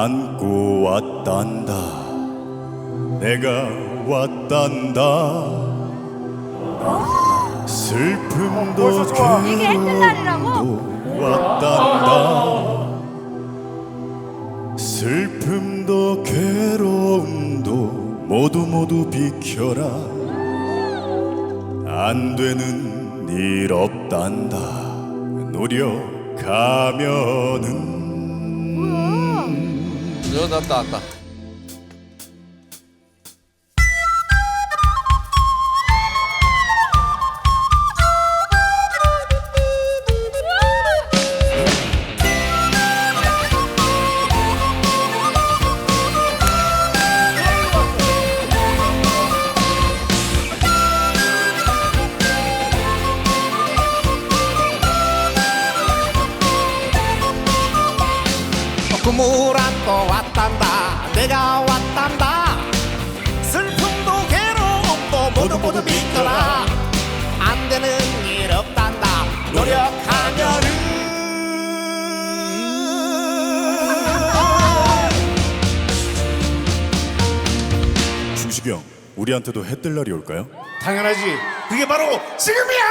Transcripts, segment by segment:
안고 왔단다. 내가 왔단다. 슬픔도 이게 그 괴로움도 왔단다. 슬픔도 괴로움도 모두 모두 비켜라. 안 되는 일 없단다. 노력하면은 Museu da Tata. como 또 왔단다. 내가 왔단다. 슬픔도 괴로움도 모두 모두 비켜라. 안 되는 일 없단다. 노력하면은. 중식이 형 우리한테도 해 뜰 날이 올까요? 당연하지. 그게 바로 지금이야.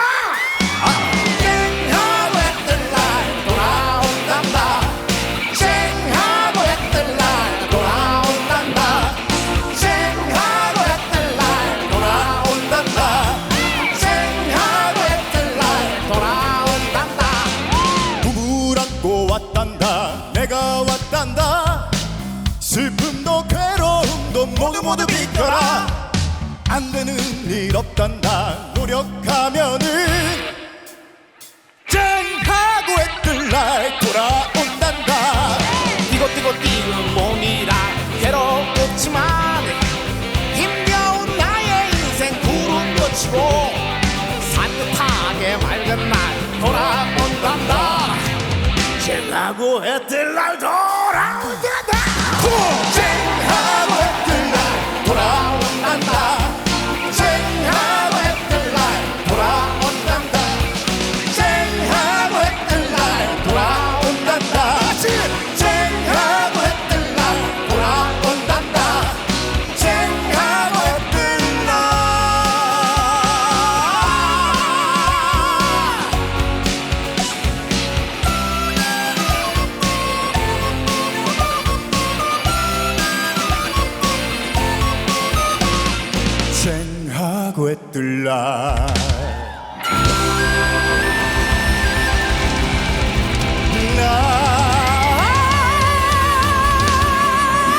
쨍 내가 왔단다. 슬픔도 괴로움도 모두 모두 비켜라. 안 되는 일 없단다 노력하면은 쨍하고 했던 날 돌아온단다. 뛰고 뛰는 몸이라 괴롭지만 쨍하고 했던 날 쨍하고 했 했던 날